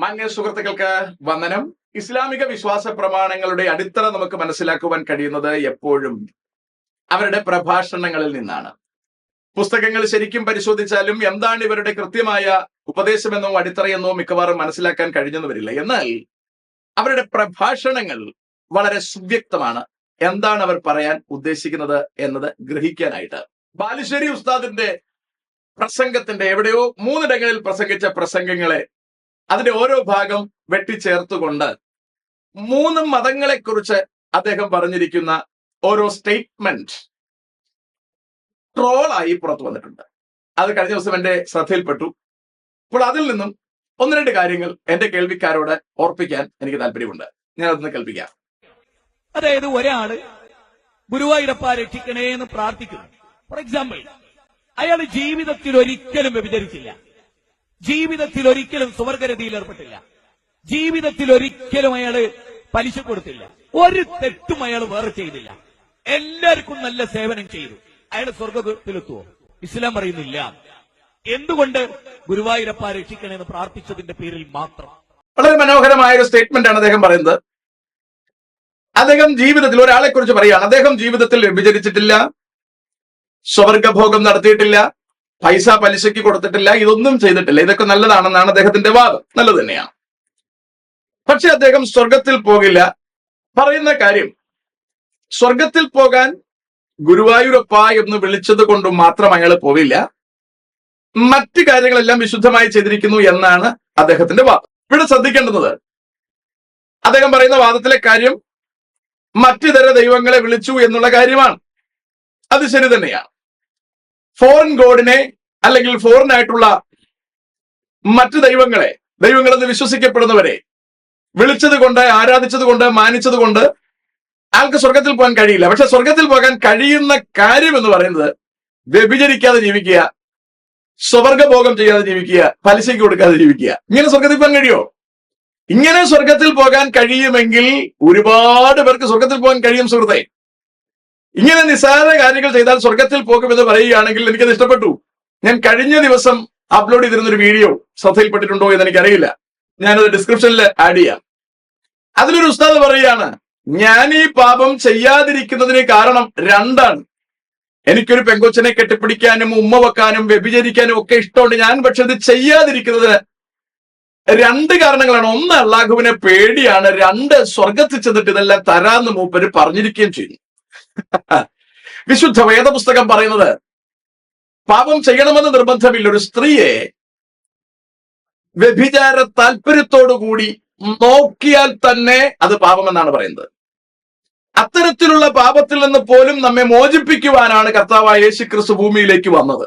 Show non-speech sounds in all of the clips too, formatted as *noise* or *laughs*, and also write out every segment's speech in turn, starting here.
മാന്യ സുഹൃത്തുക്കൾക്ക് വന്ദനം. ഇസ്ലാമിക വിശ്വാസ പ്രമാണങ്ങളുടെ അടിത്തറ നമുക്ക് മനസ്സിലാക്കുവാൻ കഴിയുന്നത് എപ്പോഴും അവരുടെ പ്രഭാഷണങ്ങളിൽ നിന്നാണ്. പുസ്തകങ്ങൾ ശരിക്കും പരിശോധിച്ചാലും എന്താണ് ഇവരുടെ കൃത്യമായ ഉപദേശമെന്നോ അടിത്തറയെന്നോ മിക്കവാറും മനസ്സിലാക്കാൻ കഴിഞ്ഞെന്ന് വരില്ല എന്നാൽ അവരുടെ പ്രഭാഷണങ്ങൾ വളരെ സുവ്യക്തമാണ്. എന്താണ് അവർ പറയാൻ ഉദ്ദേശിക്കുന്നത് എന്നത് ഗ്രഹിക്കാനായിട്ട്. ബാലുശ്ശേരി ഉസ്താദിന്റെ പ്രസംഗത്തിന്റെ എവിടെയോ മൂന്നിടങ്ങളിൽ പ്രസംഗിച്ച പ്രസംഗങ്ങളെ അതിന്റെ ഓരോ ഭാഗം വെട്ടിച്ചേർത്തുകൊണ്ട് മൂന്ന് മതങ്ങളെക്കുറിച്ച് അദ്ദേഹം പറഞ്ഞിരിക്കുന്ന ഓരോ സ്റ്റേറ്റ്മെന്റ് ട്രോളായി പുറത്തു വന്നിട്ടുണ്ട്. അത് കഴിഞ്ഞ ദിവസം എന്റെ ശ്രദ്ധയിൽപ്പെട്ടു. അപ്പോൾ അതിൽ നിന്നും ഒന്ന് രണ്ട് കാര്യങ്ങൾ എന്റെ കേൾവിക്കാരോട് ഓർപ്പിക്കാൻ എനിക്ക് താല്പര്യമുണ്ട്. ഞാൻ അതൊന്ന് കേൾപ്പിക്കാം. അതായത് ഒരാൾ ഗുരുവായൂരപ്പ രക്ഷിക്കണേ എന്ന് പ്രാർത്ഥിക്കുന്നു. ഫോർ എക്സാമ്പിൾ അയാൾ ജീവിതത്തിൽ ഒരിക്കലും വ്യഭിചരിച്ചില്ല. ജീവിതത്തിൽ ഒരിക്കലും സുവർഗരതിയിൽ ഏർപ്പെട്ടില്ല. ജീവിതത്തിൽ ഒരിക്കലും അയാൾ പലിശ കൊടുത്തില്ല. ഒരു തെറ്റും അയാൾ വേറെ ചെയ്തില്ല. എല്ലാവർക്കും നല്ല സേവനം ചെയ്തു. അയാൾ സ്വർഗത്തിലെത്തുവോ ഇസ്ലാം പറയുന്നില്ല എന്തുകൊണ്ട് ഗുരുവായൂരപ്പ രക്ഷിക്കണമെന്ന് പ്രാർത്ഥിച്ചതിന്റെ പേരിൽ മാത്രം? വളരെ മനോഹരമായ ഒരു സ്റ്റേറ്റ്മെന്റ് ആണ് അദ്ദേഹം പറയുന്നത്. അദ്ദേഹം ജീവിതത്തിൽ ഒരാളെ കുറിച്ച് പറയുകയാണ്. അദ്ദേഹം ജീവിതത്തിൽ വ്യഭിചരിച്ചിട്ടില്ല. സ്വർഗഭോഗം നടത്തിയിട്ടില്ല. പൈസ പലിശയ്ക്ക് കൊടുത്തിട്ടില്ല ഇതൊന്നും ചെയ്തിട്ടില്ല. ഇതൊക്കെ നല്ലതാണെന്നാണ് അദ്ദേഹത്തിന്റെ വാദം. നല്ലത് തന്നെയാണ്. പക്ഷെ അദ്ദേഹം സ്വർഗത്തിൽ പോകില്ല. പറയുന്ന കാര്യം സ്വർഗത്തിൽ പോകാൻ ഗുരുവായൂരപ്പ എന്ന് വിളിച്ചത് കൊണ്ട് മാത്രം അയാൾ പോവില്ല. മറ്റു കാര്യങ്ങളെല്ലാം വിശുദ്ധമായി ചെയ്തിരിക്കുന്നു എന്നാണ് അദ്ദേഹത്തിന്റെ വാദം. ഇവിടെ ശ്രദ്ധിക്കേണ്ടുന്നത് അദ്ദേഹം പറയുന്ന വാദത്തിലെ കാര്യം മറ്റിതര ദൈവങ്ങളെ വിളിച്ചു എന്നുള്ള കാര്യമാണ്. അത് ശരി തന്നെയാണ്. ഫോറിൻ ഗോഡിനെ അല്ലെങ്കിൽ ഫോറിൻ ആയിട്ടുള്ള മറ്റു ദൈവങ്ങളെ ദൈവങ്ങളെന്ന് വിശ്വസിക്കപ്പെടുന്നവരെ വിളിച്ചത് കൊണ്ട് ആരാധിച്ചത് കൊണ്ട് മാനിച്ചത് കൊണ്ട് ആൾക്ക് സ്വർഗത്തിൽ പോകാൻ കഴിയില്ല. പക്ഷെ സ്വർഗത്തിൽ പോകാൻ കഴിയുന്ന കാര്യം എന്ന് പറയുന്നത് വ്യഭിചരിക്കാതെ ജീവിക്കുക സ്വർഗഭോഗം ചെയ്യാതെ ജീവിക്കുക പലിശയ്ക്ക് കൊടുക്കാതെ ജീവിക്കുക. ഇങ്ങനെ സ്വർഗത്തിൽ പോകാൻ കഴിയോ? ഇങ്ങനെ സ്വർഗത്തിൽ പോകാൻ കഴിയുമെങ്കിൽ ഒരുപാട് പേർക്ക് സ്വർഗത്തിൽ പോകാൻ കഴിയും സുഹൃത്തെ. ഇങ്ങനെ നിസ്സാര കാര്യങ്ങൾ ചെയ്താൽ സ്വർഗത്തിൽ പോകുമെന്ന് പറയുകയാണെങ്കിൽ എനിക്കത് ഇഷ്ടപ്പെട്ടു. ഞാൻ കഴിഞ്ഞ ദിവസം അപ്ലോഡ് ചെയ്തിരുന്ന ഒരു വീഡിയോ ശ്രദ്ധയിൽപ്പെട്ടിട്ടുണ്ടോ എന്ന് എനിക്കറിയില്ല ഞാനത് ഡിസ്ക്രിപ്ഷനിൽ ആഡ് ചെയ്യാം. അതിലൊരു ഉസ്താദ് പറയുകയാണ് ഞാൻ ഈ പാപം ചെയ്യാതിരിക്കുന്നതിന് കാരണം രണ്ടാണ്. എനിക്കൊരു പെങ്കൊച്ചനെ കെട്ടിപ്പിടിക്കാനും ഉമ്മ വെക്കാനും വ്യഭിചരിക്കാനും ഒക്കെ ഇഷ്ടമുണ്ട്. ഞാൻ പക്ഷെ ഇത് ചെയ്യാതിരിക്കുന്നതിന് രണ്ട് കാരണങ്ങളാണ്. ഒന്ന് അള്ളാഹുവിനെ പേടിയാണ്. രണ്ട് സ്വർഗത്തിൽ ചെന്നിട്ട് ഇതെല്ലാം തരാന്ന് മൂപ്പര് പറഞ്ഞിരിക്കുകയും ചെയ്യുന്നു. *laughs* വിശുദ്ധ വേദപുസ്തകം പറയുന്നത് പാപം ചെയ്യണമെന്ന് നിർബന്ധമില്ല. ഒരു സ്ത്രീയെ വ്യഭിചാര താല്പര്യത്തോടു കൂടി നോക്കിയാൽ തന്നെ അത് പാപമെന്നാണ് പറയുന്നത്. അത്തരത്തിലുള്ള പാപത്തിൽ നിന്ന് പോലും നമ്മെ മോചിപ്പിക്കുവാനാണ് കർത്താവായ യേശു ക്രിസ്തു ഭൂമിയിലേക്ക് വന്നത്.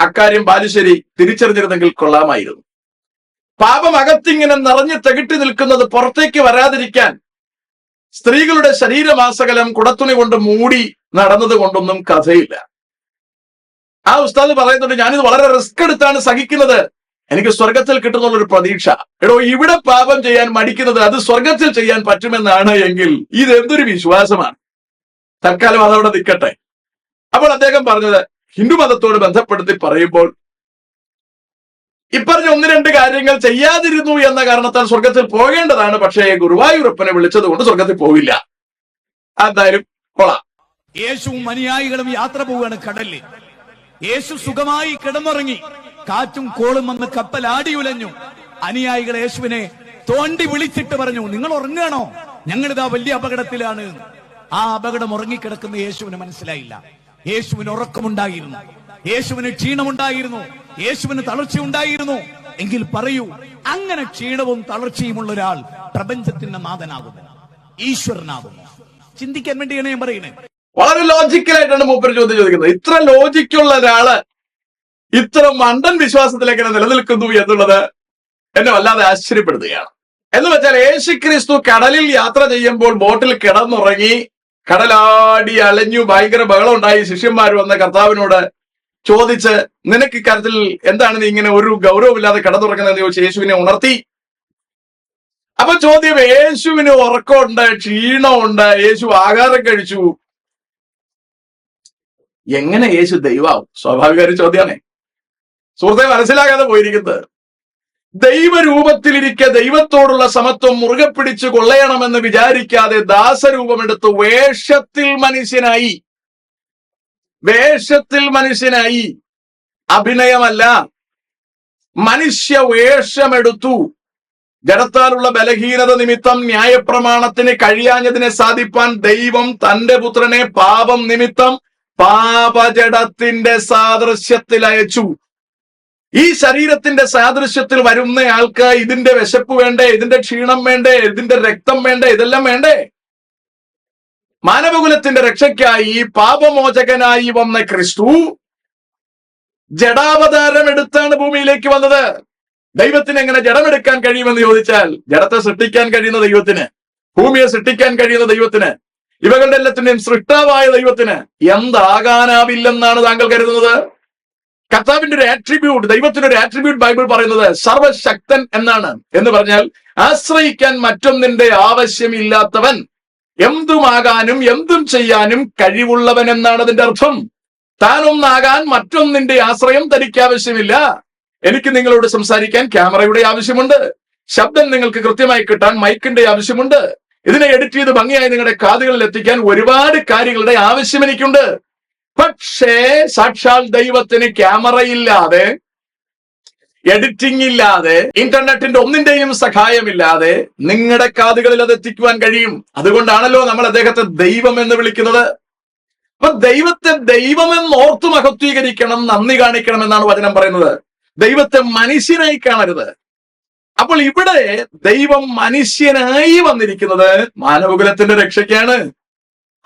അക്കാര്യം ബാലുശ്ശേരി തിരിച്ചറിഞ്ഞിരുന്നെങ്കിൽ കൊള്ളാമായിരുന്നു. പാപം അകത്തിങ്ങനെ നിറഞ്ഞു തകിട്ടി നിൽക്കുന്നത് പുറത്തേക്ക് വരാതിരിക്കാൻ സ്ത്രീകളുടെ ശരീരമാസകലം കുടത്തുണി കൊണ്ട് മൂടി നടന്നത് കൊണ്ടൊന്നും കഥയില്ല. ആ ഉസ്താദ് പറയുന്നുണ്ട് ഞാനിത് വളരെ റിസ്ക് എടുത്താണ് സഹിക്കുന്നത്. എനിക്ക് സ്വർഗത്തിൽ കിട്ടുന്നുള്ള ഒരു പ്രതീക്ഷ. എടോ ഇവിടെ പാപം ചെയ്യാൻ മടിക്കുന്നത് അത് സ്വർഗത്തിൽ ചെയ്യാൻ പറ്റുമെന്നാണ് എങ്കിൽ ഇത് എന്തൊരു വിശ്വാസമാണ്. തൽക്കാലം അതവിടെ നിൽക്കട്ടെ. അപ്പോൾ അദ്ദേഹം പറഞ്ഞത് ഹിന്ദു മതത്തോട് ബന്ധപ്പെടുത്തി പറയുമ്പോൾ ഇപ്പറഞ്ഞ ഒന്ന് രണ്ട് കാര്യങ്ങൾ ചെയ്യാതിരുന്നു എന്ന കാരണത്താൽ സ്വർഗത്തിൽ പോകേണ്ടതാണ്. പക്ഷേ ഗുരുവായൂരപ്പനെ വിളിച്ചത് കൊണ്ട് സ്വർഗത്തിൽ പോവില്ല. എന്തായാലും കൊള്ളാം. യേശുവും അനുയായികളും യാത്ര പോവുകയാണ് കടലിൽ. യേശു സുഖമായി കിടന്നുറങ്ങി. കാറ്റും കോളും വന്ന് കപ്പൽ ആടി ഉലഞ്ഞു അനുയായികൾ യേശുവിനെ തോണ്ടി വിളിച്ചിട്ട് പറഞ്ഞു നിങ്ങൾ ഉറങ്ങുകയാണോ? ഞങ്ങളിതാ വലിയ അപകടത്തിലാണ്. ആ അപകടം ഉറങ്ങിക്കിടക്കുന്ന യേശുവിന് മനസ്സിലായില്ല. യേശുവിന് ഉറക്കമുണ്ടായിരുന്നു. യേശുവിന് ക്ഷീണമുണ്ടായിരുന്നു. യേശുവിന് തളർച്ച ഉണ്ടായിരുന്നു എങ്കിൽ പറയൂ അങ്ങനെ ക്ഷീണവും തളർച്ചയുമുള്ള ഒരാൾ പ്രപഞ്ചത്തിന്റെ നാഥനാകുന്നു ഈശ്വരനാകുന്നു ചിന്തിക്കാൻ വേണ്ടിയാണ് ഞാൻ പറയുന്നത്. വളരെ ലോജിക്കലായിട്ടാണ് മൂപ്പർ ചോദ്യം ചോദിക്കുന്നത്. ഇത്ര ലോജിക്കുള്ള ഒരാൾ ഇത്ര മണ്ടൻ വിശ്വാസത്തിലേക്ക് നിലനിൽക്കുന്നു എന്നുള്ളത് എന്നെ വല്ലാതെ ആശ്ചര്യപ്പെടുത്തുകയാണ്. എന്ന് വെച്ചാൽ യേശു ക്രിസ്തു കടലിൽ യാത്ര ചെയ്യുമ്പോൾ ബോട്ടിൽ കിടന്നുറങ്ങി കടലാടി അലഞ്ഞു ഭയങ്കര ബഹളം ഉണ്ടായി. ശിഷ്യന്മാർ വന്ന കർത്താവിനോട് ചോദിച്ച് നിനക്ക് ഇക്കാര്യത്തിൽ എന്താണ് നീ ഇങ്ങനെ ഒരു ഗൗരവമില്ലാതെ കിടന്നുറങ്ങുന്നതെന്ന് ചോദിച്ച് യേശുവിനെ ഉണർത്തി? അപ്പൊ ചോദ്യം യേശുവിന് ഉറക്കമുണ്ട് ക്ഷീണമുണ്ട് യേശു ആഹാരം കഴിച്ചു. എങ്ങനെ യേശു ദൈവാവും സ്വാഭാവിക ഒരു ചോദ്യമാണ്. സുഹൃത്തെ മനസ്സിലാകാതെ പോയിരിക്കുന്നത്. ദൈവരൂപത്തിലിരിക്കെ ദൈവത്തോടുള്ള സമത്വം മുറുകെ പിടിച്ചു കൊള്ളയണമെന്ന് വിചാരിക്കാതെ ദാസരൂപമെടുത്ത് വേഷത്തിൽ മനുഷ്യനായി. വേഷത്തിൽ മനുഷ്യനായി. അഭിനയമല്ല. മനുഷ്യ വേഷമെടുത്തു. ജഡത്താലുള്ള ബലഹീനത നിമിത്തം ന്യായപ്രമാണത്തിന് കഴിയാഞ്ഞതിനെ സാധിപ്പാൻ ദൈവം തന്റെ പുത്രനെ പാപം നിമിത്തം പാപജടത്തിന്റെ സാദൃശ്യത്തിൽ അയച്ചു. ഈ ശരീരത്തിന്റെ സാദൃശ്യത്തിൽ വരുന്ന ആൾക്ക് ഇതിന്റെ വിശപ്പ് വേണ്ടേ ഇതിന്റെ ക്ഷീണം വേണ്ടേ ഇതിന്റെ രക്തം വേണ്ടേ ഇതെല്ലാം വേണ്ടേ? മാനവകുലത്തിന്റെ രക്ഷയ്ക്കായി പാപമോചകനായി വന്ന ക്രിസ്തു ജഡാവതാരം എടുത്താണ് ഭൂമിയിലേക്ക് വന്നത്. ദൈവത്തിന് എങ്ങനെ ജഡമെടുക്കാൻ കഴിയുമെന്ന് ചോദിച്ചാൽ ജഡത്തെ സൃഷ്ടിക്കാൻ കഴിയുന്ന ദൈവത്തിന് ഭൂമിയെ സൃഷ്ടിക്കാൻ കഴിയുന്ന ദൈവത്തിന് ഇവകളുടെ എല്ലാത്തിന്റെയും സൃഷ്ടാവായ ദൈവത്തിന് എന്താകാനാവില്ലെന്നാണ് താങ്കൾ കരുതുന്നത്? കർത്താവിന്റെ ഒരു ആട്രിബ്യൂട്ട് ദൈവത്തിന്റെ ഒരു ആട്രിബ്യൂട്ട് ബൈബിൾ പറയുന്നത് സർവശക്തൻ എന്നാണ്. എന്ന് പറഞ്ഞാൽ ആശ്രയിക്കാൻ മറ്റൊന്നിന്റെ ആവശ്യമില്ലാത്തവൻ. എന്തുമാകാനും എന്തും ചെയ്യാനും കഴിവുള്ളവൻ എന്നാണ് അതിന്റെ അർത്ഥം. താനൊന്നാകാൻ മറ്റൊന്നിന്റെ ആശ്രയം തനിക്ക് ആവശ്യമില്ല എനിക്ക് നിങ്ങളോട് സംസാരിക്കാൻ ക്യാമറയുടെ ആവശ്യമുണ്ട്. ശബ്ദം നിങ്ങൾക്ക് കൃത്യമായി കിട്ടാൻ മൈക്കിന്റെ ആവശ്യമുണ്ട്. ഇതിനെ എഡിറ്റ് ചെയ്ത് ഭംഗിയായി നിങ്ങളുടെ കാതുകളിൽ എത്തിക്കാൻ ഒരുപാട് കാര്യങ്ങളുടെ ആവശ്യം എനിക്കുണ്ട്. പക്ഷേ സാക്ഷാൽ ദൈവത്തിന് ക്യാമറയില്ലാതെ എഡിറ്റിംഗ് ഇല്ലാതെ ഇന്റർനെറ്റിന്റെ ഒന്നിന്റെയും സഹായമില്ലാതെ നിങ്ങളുടെ കാതുകളിൽ അത് എത്തിക്കുവാൻ കഴിയും. അതുകൊണ്ടാണല്ലോ നമ്മൾ അദ്ദേഹത്തെ ദൈവം എന്ന് വിളിക്കുന്നത്. അപ്പൊ ദൈവത്തെ ദൈവമെന്ന് ഓർത്തു മഹത്വീകരിക്കണം നന്ദി കാണിക്കണം എന്നാണ് വചനം പറയുന്നത്. ദൈവത്തെ മനുഷ്യനായി കാണരുത്. അപ്പോൾ ഇവിടെ ദൈവം മനുഷ്യനായി വന്നിരിക്കുന്നത് മാനവകുലത്തിന്റെ രക്ഷയ്ക്കാണ്.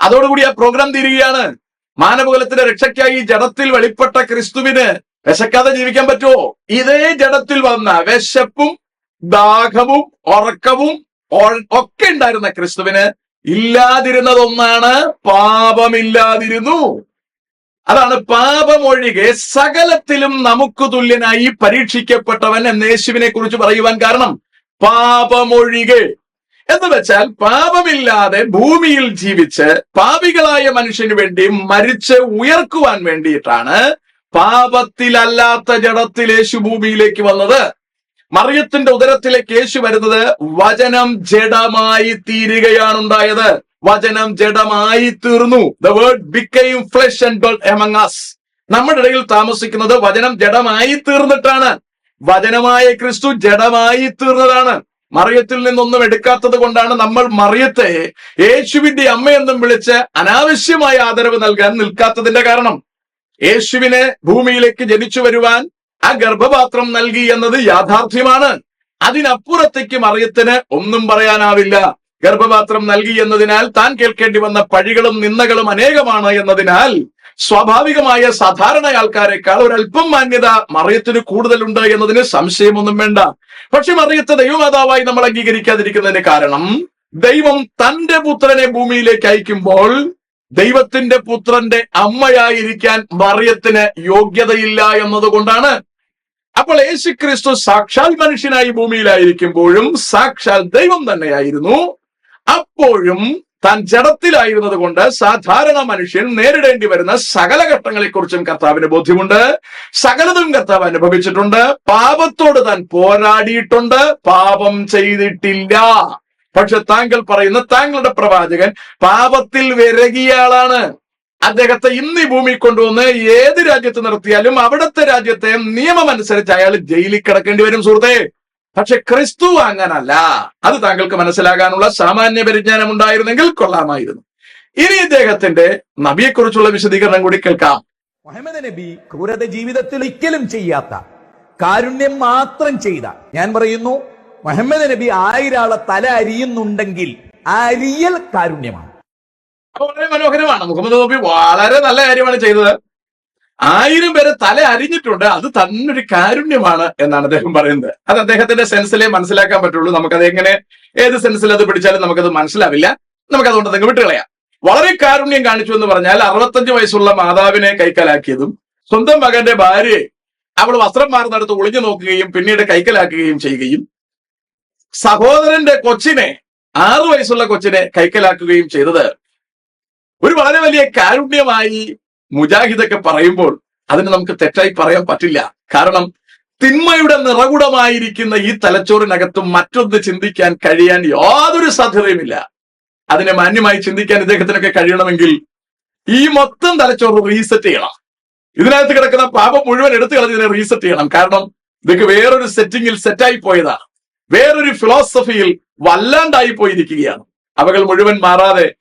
അതോടുകൂടി ആ പ്രോഗ്രാം തീരുകയാണ്. മാനവകുലത്തിന്റെ രക്ഷയ്ക്കായി ജഡത്തിൽ വെളിപ്പെട്ട ക്രിസ്തുവിന് വിശക്കാതെ ജീവിക്കാൻ പറ്റുമോ? ഇതേ ജഡത്തിൽ വന്ന വിശപ്പും ദാഹവും ഉറക്കവും ഒക്കെ ഉണ്ടായിരുന്ന ക്രിസ്തുവിന് ഇല്ലാതിരുന്നതൊന്നാണ് പാപമില്ലാതിരുന്നു. അതാണ് പാപമൊഴികെ സകലത്തിലും നമുക്ക് തുല്യനായി പരീക്ഷിക്കപ്പെട്ടവൻ എന്ന യേശുവിനെ കുറിച്ച് പറയുവാൻ കാരണം പാപമൊഴികെ. എന്ന് വെച്ചാൽ പാപമില്ലാതെ ഭൂമിയിൽ ജീവിച്ച് പാപികളായ മനുഷ്യന് വേണ്ടി മരിച്ച് ഉയർക്കുവാൻ വേണ്ടിയിട്ടാണ് പാപത്തിലല്ലാത്ത ജഡത്തിൽ യേശു ഭൂമിയിലേക്ക് വന്നത്. മറിയത്തിന്റെ ഉദരത്തിലേക്ക് യേശു വരുന്നത് വചനം ജഡമായി തീരുകയാണ് ഉണ്ടായത് വചനം ജഡമായി തീർന്നു. The word became flesh and among us നമ്മുടെ ഇടയിൽ താമസിക്കുന്നത് വചനം ജഡമായി തീർന്നിട്ടാണ്. വചനമായ ക്രിസ്തു ജഡമായി തീർന്നതാണ്. മറിയത്തിൽ നിന്നൊന്നും എടുക്കാത്തത് കൊണ്ടാണ് നമ്മൾ മറിയത്തെ യേശുവിന്റെ അമ്മയെന്നും വിളിച്ച് അനാവശ്യമായ ആദരവ് നൽകാൻ നിൽക്കാത്തതിന്റെ കാരണം. യേശുവിനെ ഭൂമിയിലേക്ക് ജനിച്ചു വരുവാൻ ആ ഗർഭപാത്രം നൽകി എന്നത് യാഥാർത്ഥ്യമാണ്. അതിനപ്പുറത്തേക്ക് മറിയത്തിന് ഒന്നും പറയാനാവില്ല. ഗർഭപാത്രം നൽകി എന്നതിനാൽ താൻ കേൾക്കേണ്ടി വന്ന പഴികളും നിന്ദകളും അനേകമാണ് എന്നതിനാൽ സ്വാഭാവികമായ സാധാരണ ആൾക്കാരെക്കാൾ ഒരല്പം മാന്യത മറിയത്തിന് കൂടുതലുണ്ട് എന്നതിന് സംശയമൊന്നും വേണ്ട. പക്ഷെ മറിയത്ത് ദൈവമാതാവായി നമ്മൾ അംഗീകരിക്കാതിരിക്കുന്നതിന് കാരണം ദൈവം തന്റെ പുത്രനെ ഭൂമിയിലേക്ക് അയക്കുമ്പോൾ ദൈവത്തിന്റെ പുത്രന്റെ അമ്മയായിരിക്കാൻ മറിയത്തിന് യോഗ്യതയില്ല എന്നതുകൊണ്ടാണ്. അപ്പോൾ യേശു ക്രിസ്തു സാക്ഷാൽ മനുഷ്യനായി ഭൂമിയിലായിരിക്കുമ്പോഴും സാക്ഷാൽ ദൈവം തന്നെയായിരുന്നു. അപ്പോഴും താൻ ജഡത്തിലായിരുന്നത് കൊണ്ട് സാധാരണ മനുഷ്യൻ നേരിടേണ്ടി വരുന്ന സകല ഘട്ടങ്ങളെക്കുറിച്ചും കർത്താവിന് ബോധ്യമുണ്ട്. സകലതും കർത്താവ് അനുഭവിച്ചിട്ടുണ്ട്. പാപത്തോട് താൻ പോരാടിയിട്ടുണ്ട്. പാപം ചെയ്തിട്ടില്ല. പക്ഷെ താങ്കൾ പറയുന്ന താങ്കളുടെ പ്രവാചകൻ പാപത്തിൽ വിരകിയ ആളാണ്. അദ്ദേഹത്തെ ഇന്ന് ഈ ഭൂമി കൊണ്ടുവന്ന് ഏത് രാജ്യത്ത് നിർത്തിയാലും അവിടുത്തെ രാജ്യത്തെ നിയമം അനുസരിച്ച് അയാൾ ജയിലിൽ കിടക്കേണ്ടി വരും സുഹൃത്തെ. പക്ഷെ ക്രിസ്തു അങ്ങനല്ല. അത് താങ്കൾക്ക് മനസ്സിലാകാനുള്ള സാമാന്യ പരിജ്ഞാനം ഉണ്ടായിരുന്നെങ്കിൽ കൊള്ളാമായിരുന്നു. ഇനി ഇദ്ദേഹത്തിന്റെ നബിയെക്കുറിച്ചുള്ള വിശദീകരണം കൂടി കേൾക്കാം. മുഹമ്മദ് നബി ക്രൂരത ജീവിതത്തിൽ ഒരിക്കലും ചെയ്യാത്ത കാരുണ്യം മാത്രം ചെയ്ത. ഞാൻ പറയുന്നു മുഹമ്മദ് നബി ആയിരാളെ തല അരിയുന്നുണ്ടെങ്കിൽ ആ അരിയൽ കാരുണ്യമാണ്. വളരെ മനോഹരമാണ്. മുഹമ്മദ് നബി വളരെ നല്ല കാര്യമാണ് ചെയ്തത്. ആയിരം പേരെ തല അരിഞ്ഞിട്ടുണ്ട്. അത് തന്നൊരു കാരുണ്യമാണ് എന്നാണ് അദ്ദേഹം പറയുന്നത്. അത് അദ്ദേഹത്തിന്റെ സെൻസിലേ മനസ്സിലാക്കാൻ പറ്റുള്ളൂ. നമുക്കത് എങ്ങനെ ഏത് സെൻസിൽ അത് പിടിച്ചാലും നമുക്കത് മനസ്സിലാവില്ല. നമുക്ക് അതുകൊണ്ട് നിങ്ങൾ വിട്ടുകളയാം. വളരെ കാരുണ്യം കാണിച്ചു എന്ന് പറഞ്ഞാൽ അറുപത്തഞ്ച് വയസ്സുള്ള മാതാവിനെ കൈക്കലാക്കിയതും സ്വന്തം മകന്റെ ഭാര്യയെ അവൾ വസ്ത്രം മാറുന്നിടത്ത് ഒളിഞ്ഞു നോക്കുകയും പിന്നീട് കൈക്കലാക്കുകയും ചെയ്യുകയും സഹോദരന്റെ കൊച്ചിനെ ആറു വയസ്സുള്ള കൊച്ചിനെ കൈക്കലാക്കുകയും ചെയ്തത്. ഒരു വളരെ വലിയ കാരുണ്യമായി മുജാഹിദൊക്കെ പറയുമ്പോൾ അതിന് നമുക്ക് തെറ്റായി പറയാൻ പറ്റില്ല. കാരണം തിന്മയുടെ നിറകുടമായിരിക്കുന്ന ഈ തലച്ചോറിനകത്തും മറ്റൊന്ന് ചിന്തിക്കാൻ കഴിയാൻ യാതൊരു സാധ്യതയുമില്ല. അതിനെ മാന്യമായി ചിന്തിക്കാൻ ഇദ്ദേഹത്തിനൊക്കെ കഴിയണമെങ്കിൽ ഈ മൊത്തം തലച്ചോറ് റീസെറ്റ് ചെയ്യണം. ഇതിനകത്ത് കിടക്കുന്ന പാപം മുഴുവൻ എടുത്തു കളഞ്ഞ് ഇതിനെ റീസെറ്റ് ചെയ്യണം. കാരണം ഇതൊക്കെ വേറൊരു സെറ്റിംഗിൽ സെറ്റായി പോയതാണ്. വേറൊരു ഫിലോസഫിയിൽ വല്ലാണ്ടായി പോയിരിക്കുകയാണ്. അവകൾ മുഴുവൻ മാറാതെ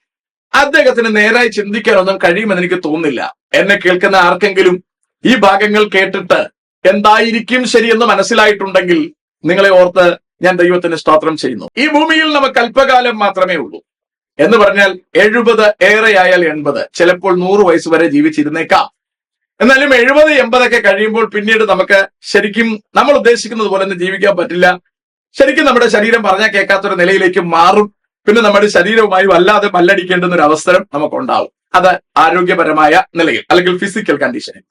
അദ്ദേഹത്തിന് നേരായി ചിന്തിക്കാനൊന്നും കഴിയുമെന്ന് എനിക്ക് തോന്നുന്നില്ല. എന്നെ കേൾക്കുന്ന ആർക്കെങ്കിലും ഈ ഭാഗങ്ങൾ കേട്ടിട്ട് എന്തായിരിക്കും ശരിയെന്ന് മനസ്സിലായിട്ടുണ്ടെങ്കിൽ നിങ്ങളെ ഓർത്ത് ഞാൻ ദൈവത്തിന് സ്തോത്രം ചെയ്യുന്നു. ഈ ഭൂമിയിൽ നമുക്ക് അല്പകാലം മാത്രമേ ഉള്ളൂ. എന്ന് പറഞ്ഞാൽ എഴുപത് ഏറെയായാൽ എൺപത്. ചിലപ്പോൾ നൂറ് വയസ്സ് വരെ ജീവിച്ചിരുന്നേക്കാം. എന്നാലും എഴുപത് എൺപതൊക്കെ കഴിയുമ്പോൾ പിന്നീട് നമുക്ക് ശരിക്കും നമ്മൾ ഉദ്ദേശിക്കുന്നത് പോലെ ജീവിക്കാൻ പറ്റില്ല. ശരിക്കും നമ്മുടെ ശരീരം പറഞ്ഞാൽ കേൾക്കാത്തൊരു നിലയിലേക്ക് മാറും. പിന്നെ നമ്മുടെ ശരീരവുമായി വല്ലാതെ മല്ലടിക്കേണ്ടുന്ന ഒരു അവസരം നമുക്കുണ്ടാവും. അത് ആരോഗ്യപരമായ നിലയിൽ അല്ലെങ്കിൽ ഫിസിക്കൽ കണ്ടീഷനിൽ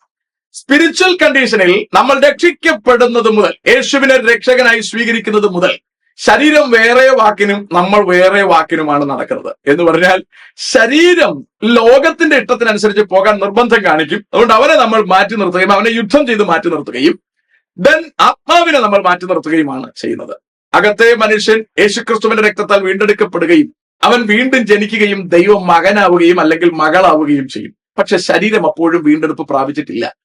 സ്പിരിച്വൽ കണ്ടീഷനിൽ നമ്മൾ രക്ഷിക്കപ്പെടുന്നത് മുതൽ യേശുവിനെ രക്ഷകനായി സ്വീകരിക്കുന്നത് മുതൽ ശരീരം വേറെ വാക്കിനും നമ്മൾ വേറെ വാക്കിനുമാണ് നടക്കുന്നത്. എന്ന് പറഞ്ഞാൽ ശരീരം ലോകത്തിന്റെ ഇഷ്ടത്തിനനുസരിച്ച് പോകാൻ നിർബന്ധം കാണിക്കും. അതുകൊണ്ട് അവനെ നമ്മൾ മാറ്റി നിർത്തുകയും അവനെ യുദ്ധം ചെയ്ത് മാറ്റി നിർത്തുകയും ദെൻ ആത്മാവിനെ നമ്മൾ മാറ്റി നിർത്തുകയുമാണ് ചെയ്യുന്നത്. അകത്തെ മനുഷ്യൻ യേശുക്രിസ്തുവിന്റെ രക്തത്താൽ വീണ്ടെടുക്കപ്പെടുകയും അവൻ വീണ്ടും ജനിക്കുകയും ദൈവം മകനാവുകയും അല്ലെങ്കിൽ മകളാവുകയും ചെയ്യും. പക്ഷെ ശരീരം അപ്പോഴും വീണ്ടെടുപ്പ് പ്രാപിച്ചിട്ടില്ല.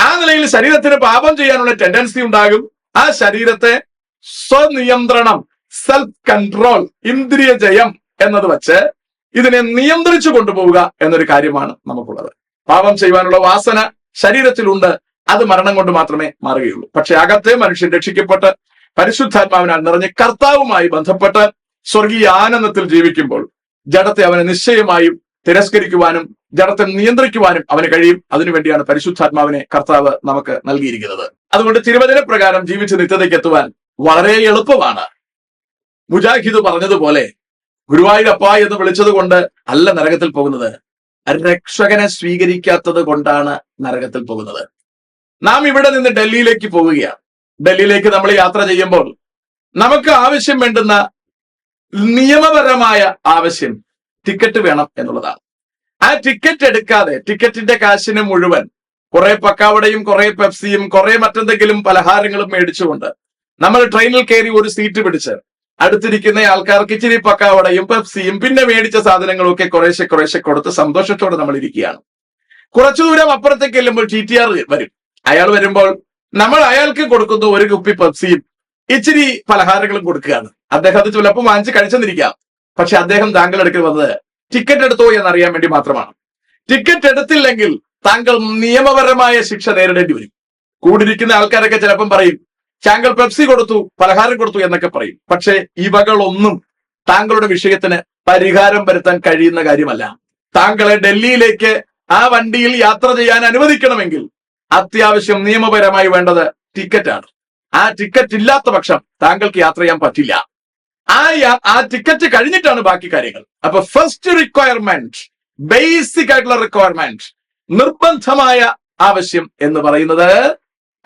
ആ നിലയിൽ ശരീരത്തിന് പാപം ചെയ്യാനുള്ള ടെൻഡൻസി ഉണ്ടാകും. ആ ശരീരത്തെ സ്വനിയന്ത്രണം സെൽഫ് കൺട്രോൾ ഇന്ദ്രിയ ജയം എന്നത് വച്ച് ഇതിനെ നിയന്ത്രിച്ചു കൊണ്ടുപോവുക എന്നൊരു കാര്യമാണ് നമുക്കുള്ളത്. പാപം ചെയ്യുവാനുള്ള വാസന ശരീരത്തിലുണ്ട്. അത് മരണം കൊണ്ട് മാത്രമേ മാറുകയുള്ളൂ. പക്ഷെ അകത്തെ മനുഷ്യൻ രക്ഷിക്കപ്പെട്ട് പരിശുദ്ധാത്മാവിനാൽ നിറഞ്ഞ് കർത്താവുമായി ബന്ധപ്പെട്ട് സ്വർഗീയ ആനന്ദത്തിൽ ജീവിക്കുമ്പോൾ ജഡത്തെ അവനെ നിശ്ചയമായും തിരസ്കരിക്കുവാനും ജഡത്തെ നിയന്ത്രിക്കുവാനും അവന് കഴിയും. അതിനുവേണ്ടിയാണ് പരിശുദ്ധാത്മാവിനെ കർത്താവ് നമുക്ക് നൽകിയിരിക്കുന്നത്. അതുകൊണ്ട് തിരുവചന പ്രകാരം ജീവിച്ച് നിത്യതയ്ക്ക് എത്തുവാൻ വളരെ എളുപ്പമാണ്. മുജാഹിദ് പറഞ്ഞതുപോലെ ഗുരുവായൂരപ്പ എന്ന് വിളിച്ചത് കൊണ്ട് അല്ല നരകത്തിൽ പോകുന്നത്. രക്ഷകനെ സ്വീകരിക്കാത്തത് കൊണ്ടാണ് നരകത്തിൽ പോകുന്നത്. നാം ഇവിടെ നിന്ന് ഡൽഹിയിലേക്ക് പോവുകയാണ്. ഡൽഹിയിലേക്ക് നമ്മൾ യാത്ര ചെയ്യുമ്പോൾ നമുക്ക് ആവശ്യം വേണ്ടുന്ന നിയമപരമായ ആവശ്യം ടിക്കറ്റ് വേണം എന്നുള്ളതാണ്. ആ ടിക്കറ്റ് എടുക്കാതെ ടിക്കറ്റിന്റെ കാശിന് മുഴുവൻ കുറെ പക്കാവടയും കുറെ പെപ്സിയും കുറെ മറ്റെന്തെങ്കിലും പലഹാരങ്ങളും മേടിച്ചുകൊണ്ട് നമ്മൾ ട്രെയിനിൽ കയറി ഒരു സീറ്റ് പിടിച്ച് അടുത്തിരിക്കുന്ന ആൾക്കാർക്ക് ഇച്ചിരി പക്കാവടയും പെപ്സിയും പിന്നെ മേടിച്ച സാധനങ്ങളും ഒക്കെ കുറേശ്ശെ കുറേശ്ശെ കൊടുത്ത് സന്തോഷത്തോടെ നമ്മൾ ഇരിക്കുകയാണ്. കുറച്ചു ദൂരം അപ്പുറത്തേക്ക് ചെല്ലുമ്പോൾ ടി ടി ആർ വരും. അയാൾ വരുമ്പോൾ നമ്മൾ അയാൾക്ക് കൊടുക്കുന്നു ഒരു കുപ്പി പെപ്സിയും ഇച്ചിരി പലഹാരങ്ങളും കൊടുക്കുകയാണ്. അദ്ദേഹം അത് ചിലപ്പോൾ വാങ്ങിച്ച് കഴിച്ചെന്നിരിക്കാം. പക്ഷെ അദ്ദേഹം താങ്കൾ എടുക്കൽ വന്നത് ടിക്കറ്റ് എടുത്തോ എന്നറിയാൻ വേണ്ടി മാത്രമാണ്. ടിക്കറ്റ് എടുത്തില്ലെങ്കിൽ താങ്കൾ നിയമപരമായ ശിക്ഷ നേരിടേണ്ടി വരും. കൂടിയിരിക്കുന്ന ആൾക്കാരൊക്കെ ചിലപ്പം പറയും താങ്കൾ പെപ്സി കൊടുത്തു പലഹാരം കൊടുത്തു എന്നൊക്കെ പറയും. പക്ഷെ ഇവകളൊന്നും താങ്കളുടെ വിഷയത്തിന് പരിഹാരം വരുത്താൻ കഴിയുന്ന കാര്യമല്ല. താങ്കളെ ഡൽഹിയിലേക്ക് ആ വണ്ടിയിൽ യാത്ര ചെയ്യാൻ അനുവദിക്കണമെങ്കിൽ അത്യാവശ്യം നിയമപരമായി വേണ്ടത് ടിക്കറ്റാണ്. ആ ടിക്കറ്റ് ഇല്ലാത്ത പക്ഷം താങ്കൾക്ക് യാത്ര ചെയ്യാൻ പറ്റില്ല. ആ ആ ടിക്കറ്റ് കഴിഞ്ഞിട്ടാണ് ബാക്കി കാര്യങ്ങൾ. അപ്പൊ ഫസ്റ്റ് റിക്വയർമെന്റ് ബേസിക് ആയിട്ടുള്ള റിക്വയർമെന്റ് നിർബന്ധമായ ആവശ്യം എന്ന് പറയുന്നത്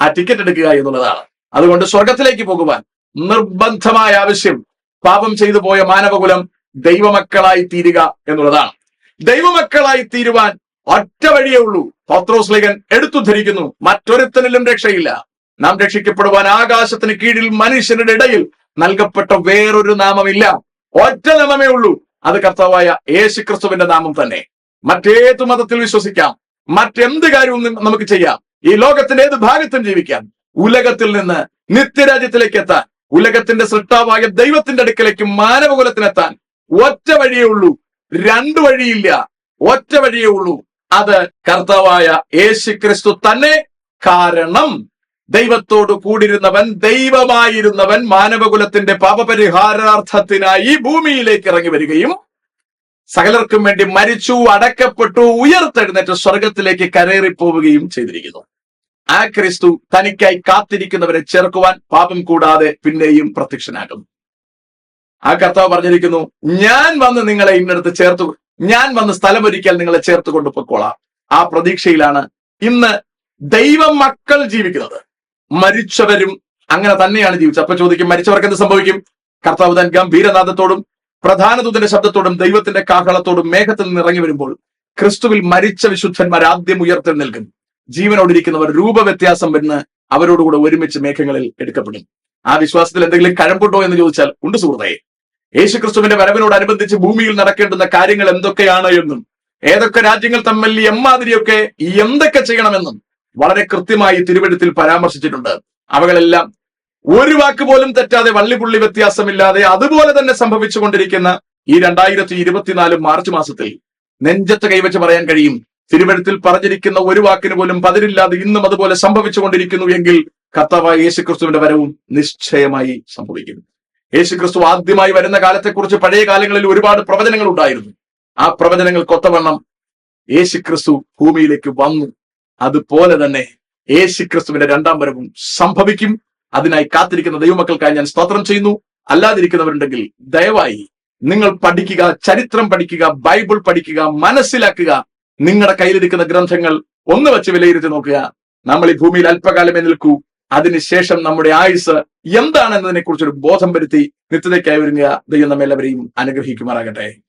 ആ ടിക്കറ്റ് എടുക്കുക എന്നുള്ളതാണ്. അതുകൊണ്ട് സ്വർഗത്തിലേക്ക് പോകുവാൻ നിർബന്ധമായ ആവശ്യം പാപം ചെയ്തു പോയ മാനവകുലം ദൈവമക്കളായി തീരുക എന്നുള്ളതാണ്. ദൈവമക്കളായി തീരുവാൻ ഒറ്റ വഴിയേ ഉള്ളൂ. പത്രോസ് ലേഖൻ എടുത്തു ധരിക്കുന്നു മറ്റൊരുത്തനിലും രക്ഷയില്ല. നാം രക്ഷിക്കപ്പെടുവാൻ ആകാശത്തിന് കീഴിൽ മനുഷ്യരുടെ ഇടയിൽ നൽകപ്പെട്ട വേറൊരു നാമമില്ല. ഒറ്റ നാമമേ ഉള്ളൂ. അത് കർത്താവായ യേശു ക്രിസ്തുവിന്റെ നാമം തന്നെ. മറ്റേത് മതത്തിൽ വിശ്വസിക്കാം. മറ്റെന്ത് കാര്യവും നമുക്ക് ചെയ്യാം. ഈ ലോകത്തിന്റെ ഏത് ഭാഗത്തും ജീവിക്കാം. ഉലകത്തിൽ നിന്ന് നിത്യരാജ്യത്തിലേക്ക് എത്താൻ ഉലകത്തിന്റെ സൃഷ്ടാവായ ദൈവത്തിന്റെ അടുക്കലേക്ക് മാനവകുലത്തിനെത്താൻ ഒറ്റ വഴിയേ ഉള്ളൂ. രണ്ടു വഴിയില്ല. ഒറ്റ വഴിയേ ഉള്ളൂ. അത് കർത്താവായ യേശു ക്രിസ്തു തന്നെ കാരണം. ദൈവത്തോട് കൂടിയിരുന്നവൻ ദൈവമായിരുന്നവൻ മാനവകുലത്തിന്റെ പാപപരിഹാരാർത്ഥത്തിനായി ഭൂമിയിലേക്ക് ഇറങ്ങി വരികയും സകലർക്കും വേണ്ടി മരിച്ചു അടക്കപ്പെട്ടു ഉയർത്തെഴുന്നേറ്റ് സ്വർഗത്തിലേക്ക് കരേറി പോവുകയും ചെയ്തിരിക്കുന്നു. ആ ക്രിസ്തു തനിക്കായി കാത്തിരിക്കുന്നവരെ ചേർക്കുവാൻ പാപം കൂടാതെ പിന്നെയും പ്രത്യക്ഷനാകുന്നു. ആ കർത്താവ് പറഞ്ഞിരിക്കുന്നു ഞാൻ വന്ന് നിങ്ങളെ ഇന്നടുത്ത് ചേർത്തു ഞാൻ വന്ന് സ്ഥലമൊരിക്കൽ നിങ്ങളെ ചേർത്ത് കൊണ്ടുപോയിക്കോളാം. ആ പ്രതീക്ഷയിലാണ് ഇന്ന് ദൈവ മക്കൾ ജീവിക്കുന്നത്. മരിച്ചവരും അങ്ങനെ തന്നെയാണ് ജീവിച്ചത്. അപ്പൊ ചോദിക്കും മരിച്ചവർക്ക് എന്ത് സംഭവിക്കും? കർത്താവ് തൻ ഗംഭീരനാഥത്തോടും പ്രധാന ദൂതന്റെ ശബ്ദത്തോടും ദൈവത്തിന്റെ കാഹളത്തോടും മേഘത്തിൽ നിന്ന് ഇറങ്ങി വരുമ്പോൾ ക്രിസ്തുവിൽ മരിച്ച വിശുദ്ധന്മാർ ആദ്യം ഉയർത്തെഴുന്നേൽക്കും ജീവനോടിരിക്കുന്നവർ രൂപവ്യത്യാസം വരുന്ന അവരോടുകൂടെ ഒരുമിച്ച് മേഘങ്ങളിൽ എടുക്കപ്പെടും. ആ വിശ്വാസത്തിൽ എന്തെങ്കിലും കഴമ്പുണ്ടോ എന്ന് ചോദിച്ചാൽ ഉണ്ട് സുഹൃത്തെ. യേശുക്രിസ്തുവിന്റെ വരവിനോടനുബന്ധിച്ച് ഭൂമിയിൽ നടക്കേണ്ടുന്ന കാര്യങ്ങൾ എന്തൊക്കെയാണ് എന്നും ഏതൊക്കെ രാജ്യങ്ങൾ തമ്മിൽ എമ്മാതിരിയൊക്കെ എന്തൊക്കെ ചെയ്യണമെന്നും വളരെ കൃത്യമായി തിരുവഴുത്തിൽ പരാമർശിച്ചിട്ടുണ്ട്. അവകളെല്ലാം ഒരു വാക്ക് പോലും തെറ്റാതെ വള്ളിപുള്ളി വ്യത്യാസമില്ലാതെ അതുപോലെ തന്നെ സംഭവിച്ചുകൊണ്ടിരിക്കുന്ന ഈ രണ്ടായിരത്തി ഇരുപത്തിനാല് മാർച്ച് മാസത്തിൽ നെഞ്ചത്ത് കൈവച്ച് പറയാൻ കഴിയും. തിരുവഴുത്തിൽ പറഞ്ഞിരിക്കുന്ന ഒരു വാക്കിന് പോലും പതിരില്ലാതെ ഇന്നും അതുപോലെ സംഭവിച്ചുകൊണ്ടിരിക്കുന്നു എങ്കിൽ കർത്താവായ യേശുക്രിസ്തുവിന്റെ വരവും നിശ്ചയമായി സംഭവിക്കും. യേശുക്രിസ്തു ആദ്യമായി വരുന്ന കാലത്തെക്കുറിച്ച് പഴയ കാലങ്ങളിൽ ഒരുപാട് പ്രവചനങ്ങൾ ഉണ്ടായിരുന്നു. ആ പ്രവചനങ്ങൾ കൊത്തവണ്ണം യേശുക്രിസ്തു ഭൂമിയിലേക്ക് വന്നു. അതുപോലെ തന്നെ യേശുക്രിസ്തുവിന്റെ രണ്ടാം വരവും സംഭവിക്കും. അതിനായി കാത്തിരിക്കുന്ന ദൈവമക്കൾക്കായി ഞാൻ സ്തോത്രം ചെയ്യുന്നു. അല്ലാതിരിക്കുന്നവരുണ്ടെങ്കിൽ ദയവായി നിങ്ങൾ പഠിക്കുക ചരിത്രം പഠിക്കുക ബൈബിൾ പഠിക്കുക മനസ്സിലാക്കുക. നിങ്ങളുടെ കയ്യിലിരിക്കുന്ന ഗ്രന്ഥങ്ങൾ ഒന്ന് വെച്ച് വിലയിരുത്തി നോക്കുക. നമ്മൾ ഈ ഭൂമിയിൽ അല്പകാലമേ നിൽക്കൂ. അതിനുശേഷം നമ്മുടെ ആയുസ് എന്താണെന്നതിനെ കുറിച്ചൊരു ബോധം വരുത്തി നിത്യതയ്ക്കായി ഒരുങ്ങുക ദൈവം നമ്മെല്ലാവരെയും അനുഗ്രഹിക്കുമാറാകട്ടെ.